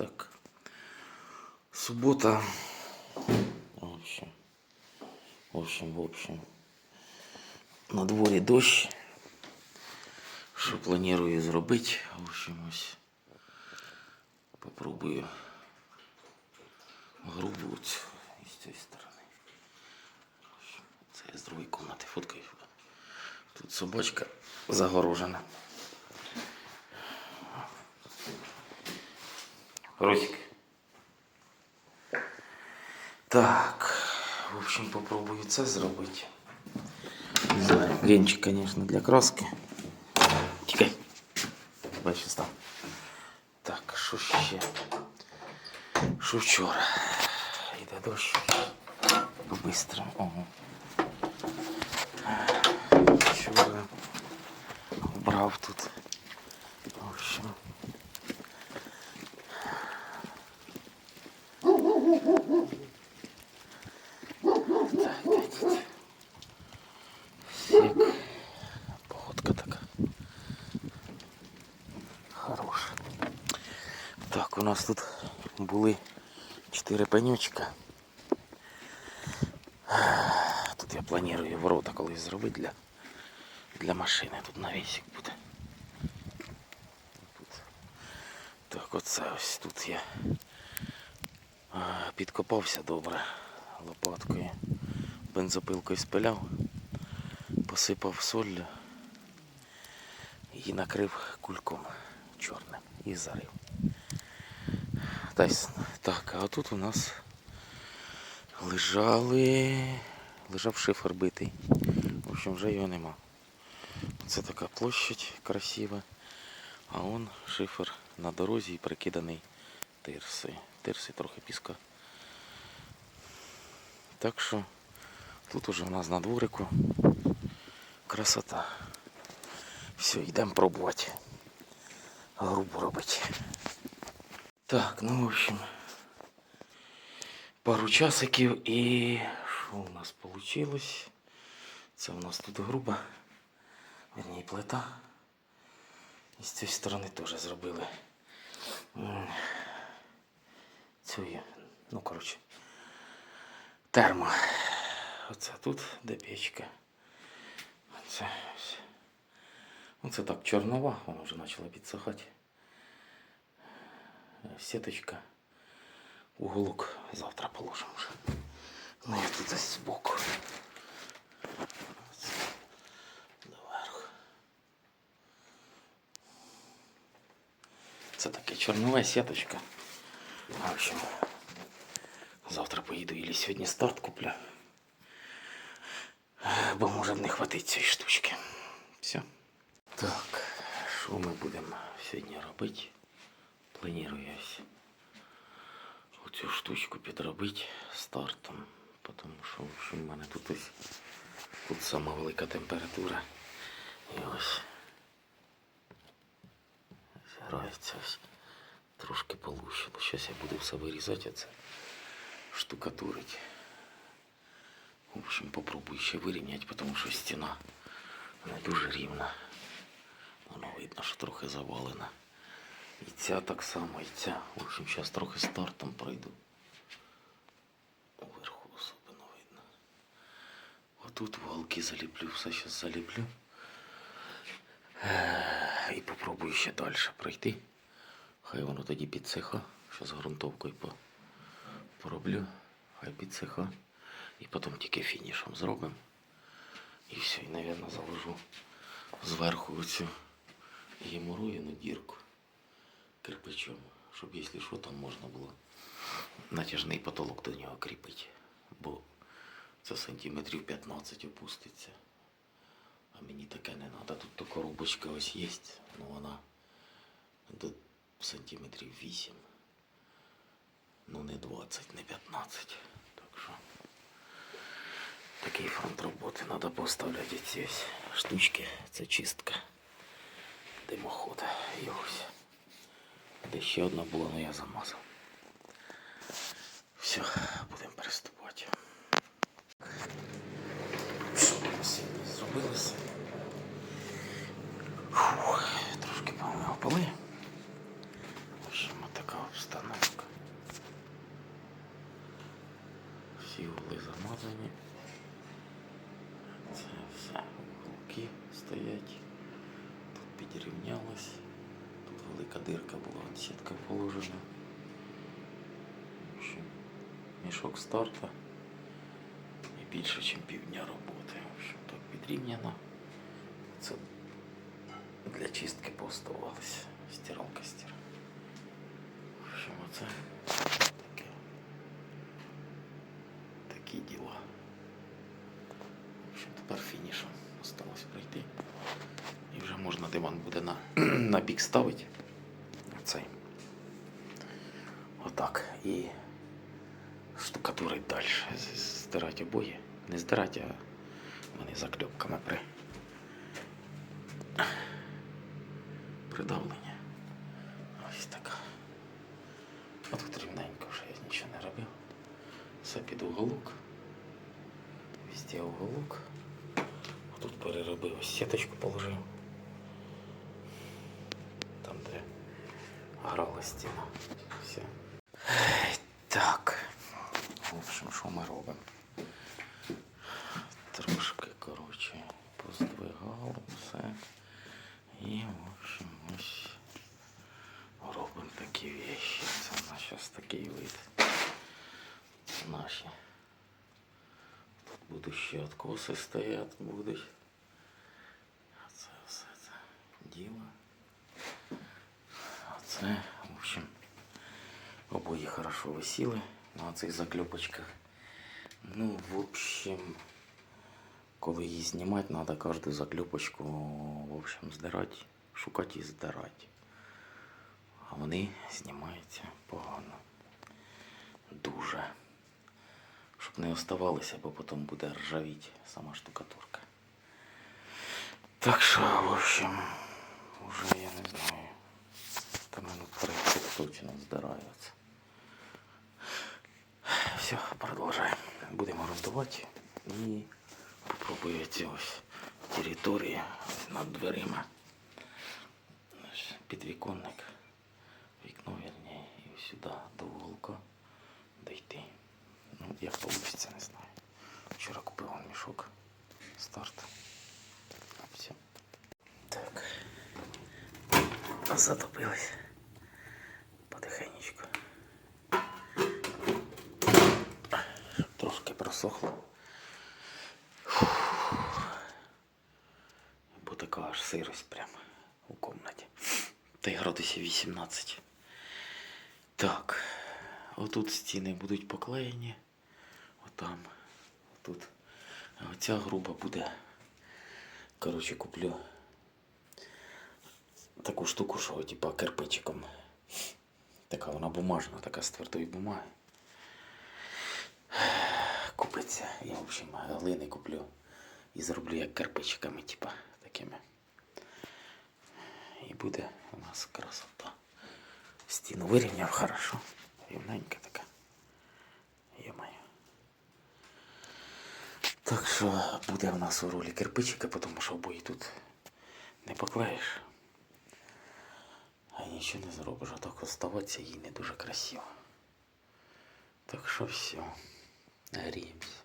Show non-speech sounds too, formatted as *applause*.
Так. Субота. В общем. В общем, в общем. На дворі дощ. Що планую зробити? В общем, ось. Попробую грубу цю із цієї сторони. Це я з другої кімнати фоткаю. Тут собачка загорожена. Росик. Так, в общем, попробую це зробити. Не знаю, Генчик, конечно, для краски. Тікай. Бачиш, став. Так, що ще? Що вчора? Йде дощ. Быстро. Ого. Вчора вбрав тут. В общем. Походка така. Хороша. Так, у нас тут були чотири пенючка. Тут я планую ворота колись зробити для, для машини. Тут навісик буде. Тут. Так, оце ось тут я підкопався добре лопаткою. Бензопилкою спиляв, посипав солью і накрив кульком чорним і зарив. Так, а тут у нас лежали. Лежав шифер битий. В общем, вже його нема. Це така площадь красива. А он шифер на дорозі і прикиданий тирси. Тирси трохи піска. Так що тут уже у нас на дворику красота. Все, йдемо пробувати. Грубо робити. Так, ну в общем, пару часиків і що у нас вийшло? Це у нас тут груба, верні плита. І з цієї сторони теж зробили. Цю, є, ну коротше, термо. Оце тут де печка. Оце ось. Оце так чорнова, вона вже почала підсихати. Сіточка. Уголок завтра положимо вже. Ну я тут десь збоку. Оце. Доверху. Це таке чорнова сіточка. В общем, завтра поїду і сьогодні старт куплю. Бо може не хватить цієї штучки. Все. Так, що ми будемо сьогодні робити? Планую ось оцю штучку підробити стартом. Тому що в в мене тут ось тут сама велика температура. І ось зграється ось трошки полущено. Зараз я буду все вирізати, а це штукатурить. В общем, попробую ще вирівняти, тому що стіна не дуже рівна. Воно видно, що трохи завалена. І ця так само, і ця. В общем, зараз трохи стартом пройду. Уверху особливо видно. Отут валки заліплю, все зараз заліплю. Е, І попробую ще далі пройти. Хай воно тоді підсиха. Зараз ґрунтовкою по- пороблю. Хай підсиха. І потім тільки фінішом зробимо. І все, і, мабуть, заложу зверху оцю геморроїну дірку кирпичом, щоб, якщо що, там можна було натяжний потолок до нього кріпити. Бо це сантиметрів 15 опуститься. А мені таке не треба. Тут то коробочка ось є, ну вона сантиметрів 8. Ну не 20, не 15. Так що такий фронт роботи. Треба поставляти ці штучки. Це чистка димохода. І ось. Де ще одна була, але я замазав. Все, будемо переступати. Що нас сьогодні зробилося? Фух, трошки помив поли. В общем, така обстановка. Всі угли замазані. Це все. Уголки стоять. Тут підрівнялось. Тут велика дирка була, сітка положена. В общем, мішок старта. І більше, ніж півдня роботи. В общем, так підрівняно. Це для чистки пооставалося. Стиралка стира. В общем, оце таке. Такі діла. В общем, тепер фінішом осталось пройти. І вже можна диван буде на, *clears throat* на бік ставити. Цей. Отак. І штукатурить далі. Здирати обої. Не здирати, а вони закльопками при придавлення. Ось така. А тут рівненько вже я нічого не робив. Все під уголок. Везде уголок. А тут переробив, ось сіточку положив. Там, де грала стіна. Все. Так. В общем, що ми робимо? Трошки, коротше, поздвигали все. І, в общем, ось робимо такі вещи. Це у нас зараз такий вид. Це наші. Тут ще откоси стоять, будуть. А це все це діло. А це, в общем, обої хорошо висіли на цих закльопочках. Ну, в общем, коли її знімати, треба кожну закльопочку, в общем, здирати, шукати і здирати. А вони знімаються погано. Дуже. Щоб не оставалися, бо потім буде ржавіть сама штукатурка. Так що, в общем, уже я не знаю. Та минут 30 точно здираються. Все, продовжаємо. Будемо грунтувати і попробую ці ось території над дверима. Підвіконник. Вікно вірні, і сюди до уголка дійти. Як вийде, не знаю. Вчора купив он мішок. Старт. Все. Так. Затопилось. Потихенечку. Трошки просохло. Бо така аж сирость прямо у комнаті. Та й градусів 18. Так. Отут стіни будуть поклеєні. Отам. Отут. А оця груба буде. Коротше, куплю таку штуку, що типа кирпичиком. Така вона бумажна, така з твердої бумаги. Купиться. Я, в общем, глини куплю і зроблю як кирпичиками, типа такими. І буде у нас красота. Стіну вирівняв хорошо. Рівненька така. Так що буде у нас у ролі кирпичика, тому що обої тут не поклеїш. А нічого не зробиш, а так оставатися їй не дуже красиво. Так що все. Гріємося.